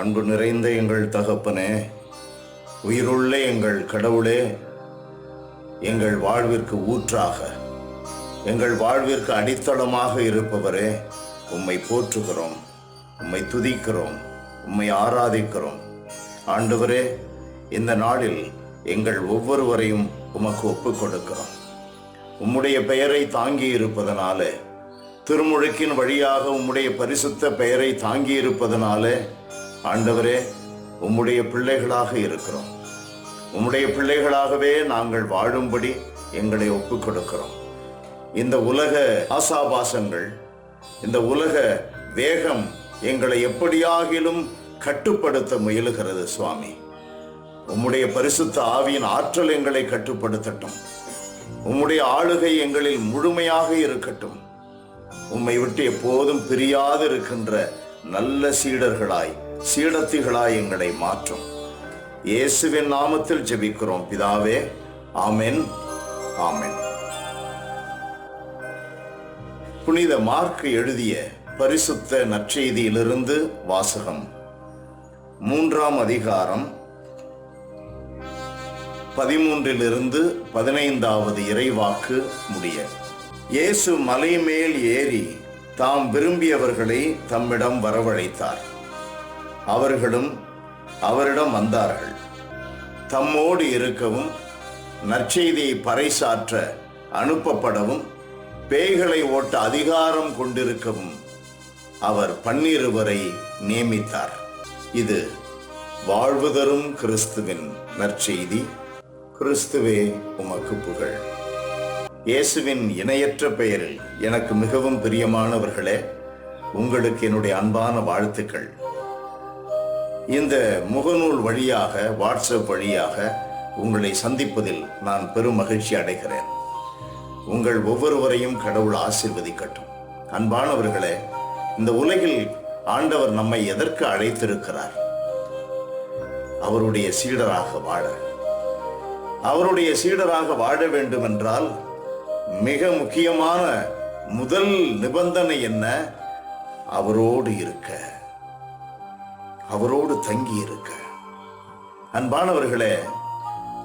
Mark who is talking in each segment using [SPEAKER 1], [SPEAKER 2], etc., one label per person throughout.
[SPEAKER 1] அன்பு நிறைந்த எங்கள் தகப்பனே உயிருள்ள எங்கள் கடவுளே எங்கள் வாழ்விற்கு ஊற்றாக எங்கள் வாழ்விற்கு அடித்தளமாக இருப்பவரே உம்மை போற்றுகிறோம் உம்மை துதிக்கிறோம் உம்மை ஆராதிக்கிறோம். ஆண்டவரே இந்த நாளில் எங்கள் ஒவ்வொருவரையும் உமக்கு ஒப்பு கொடுக்கிறோம். உம்முடைய பெயரை தாங்கி இருப்பதனாலே திருமுழுக்கின் வழியாக உம்முடைய பரிசுத்த பெயரை தாங்கி இருப்பதனாலே ஆண்டவரே உம்முடைய பிள்ளைகளாக இருக்கிறோம். உம்முடைய பிள்ளைகளாகவே நாங்கள் வாழும்படி எங்களை ஒப்புக் கொடுக்கிறோம் இந்த உலக ஆசாபாசங்கள் இந்த உலக வேகம் எங்களை எப்படியாகிலும் கட்டுப்படுத்த முயலுகிறது சுவாமி. உம்முடைய பரிசுத்த ஆவியின் ஆற்றல் எங்களை கட்டுப்படுத்தட்டும். உம்முடைய ஆளுகை எங்களில் முழுமையாக இருக்கட்டும். உம்மை விட்டு எப்போதும் பிரியாது இருக்கின்ற நல்ல சீடர்களாய் சீடத்திகளாய் எங்களை மாற்றும். இயேசுவின் நாமத்தில் ஜெபிக்கிறோம். பிதாவே ஆமென் ஆமென். புனித மார்க் எழுதிய பரிசுத்த நற்செய்தியிலிருந்து வாசகம் மூன்றாம் அதிகாரம் பதிமூன்றிலிருந்து பதினைந்தாவது இறைவாக்கு முடிய. இயேசு மலை மேல் ஏறி தாம் விரும்பியவர்களை தம்மிடம் வரவழைத்தார். அவர்களும் அவரிடம் வந்தார்கள். தம்மோடு இருக்கவும் நற்செய்தியை பறைசாற்ற அனுப்பப்படவும் பேய்களை ஓட்ட அதிகாரம் கொண்டிருக்கவும் அவர் பன்னிருவரை நியமித்தார். இது வாழ்வு தரும் கிறிஸ்துவின் நற்செய்தி. கிறிஸ்துவே உமக்கு புகழ். இயேசுவின் இணையற்ற பெயரில் எனக்கு மிகவும் பிரியமானவர்களே உங்களுக்கு என்னுடைய அன்பான வாழ்த்துக்கள். இந்த முகநூல் வழியாக வாட்ஸ்அப் வழியாக உங்களை சந்திப்பதில் நான் பெரும் மகிழ்ச்சி அடைகிறேன். உங்கள் ஒவ்வொருவரையும் கடவுள் ஆசிர்வதிக்கட்டும். அன்பானவர்களே இந்த உலகில் ஆண்டவர் நம்மை எதற்கு அழைத்திருக்கிறார்? அவருடைய சீடராக வாழ. அவருடைய சீடராக வாழ வேண்டும் என்றால் மிக முக்கியமான முதல் நிபந்தனை என்ன? அவரோடு இருக்க. அவரோடு தங்கி இருக்க அன்பானவர்களே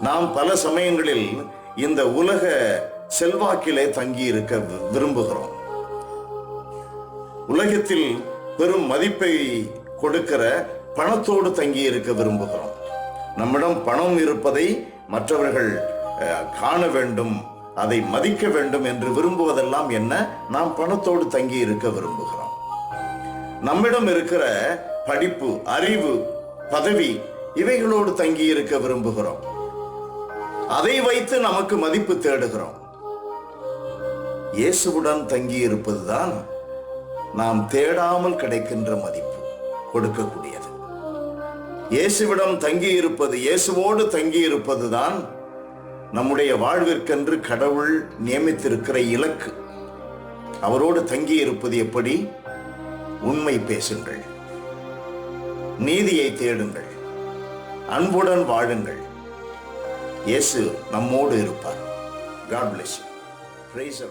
[SPEAKER 1] நாம் பல சமயங்களில் இந்த உலக செல்வாக்கிலே தங்கி இருக்க விரும்புகிறோம். உலகத்தில் பெரும் மதிப்பை கொடுக்கிற பணத்தோடு தங்கி இருக்க விரும்புகிறோம். நம்மிடம் பணம் இருப்பதை மற்றவர்கள் அஹ், காண வேண்டும் அதை மதிக்க வேண்டும் என்று விரும்புவதெல்லாம் என்ன? நாம் பணத்தோடு தங்கி இருக்க விரும்புகிறோம். நம்மிடம் இருக்கிற படிப்பு அறிவு பதவி இவைகளோடு தங்கி இருக்க விரும்புகிறோம். அதை வைத்து நமக்கு மதிப்பு தேடுகிறோம். இயேசுவுடன் தங்கி இருப்பதுதான் நாம் தேடாமல் கிடைக்கின்ற மதிப்பு கொடுக்கக்கூடியது. இயேசுவிடம் தங்கி இருப்பது இயேசுவோடு தங்கி இருப்பதுதான் நம்முடைய வாழ்விற்கென்று கடவுள் நியமித்திருக்கிற இலக்கு. அவரோடு தங்கி இருப்பது எப்படி? உண்மை பேசுங்கள். நீதியை தேடுங்கள். அன்புடன் வாழுங்கள். இயேசு நம்மோடு இருப்பார். God bless you price